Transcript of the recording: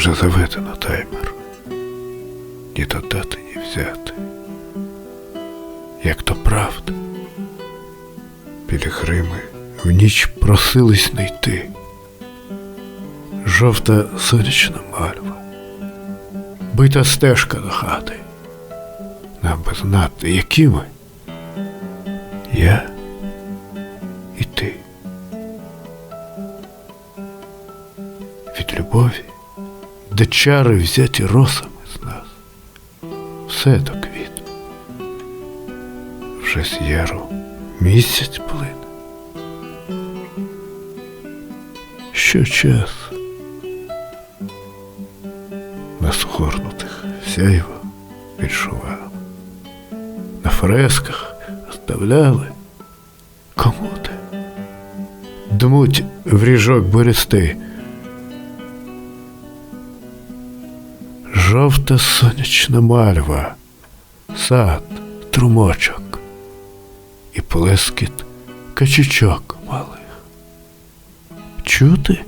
вже заведено таймер. Ні додати, ні взяти. Як то правда. Пілігрими в ніч просились не йти. Жовта сонячна мальва, бита стежка до хати. Нам би знати, які ми. Я і ти. Від любові, де чари взяті росами з нас. Все до квіту. Вже з яру місяць плине. Що час на схорнутих сяйво відчував. На фресках оставляли комоди. Дмуть в ріжок берести. Жовта сонячна мальва, сад, трумочок і плескіт качечок малих. Чути?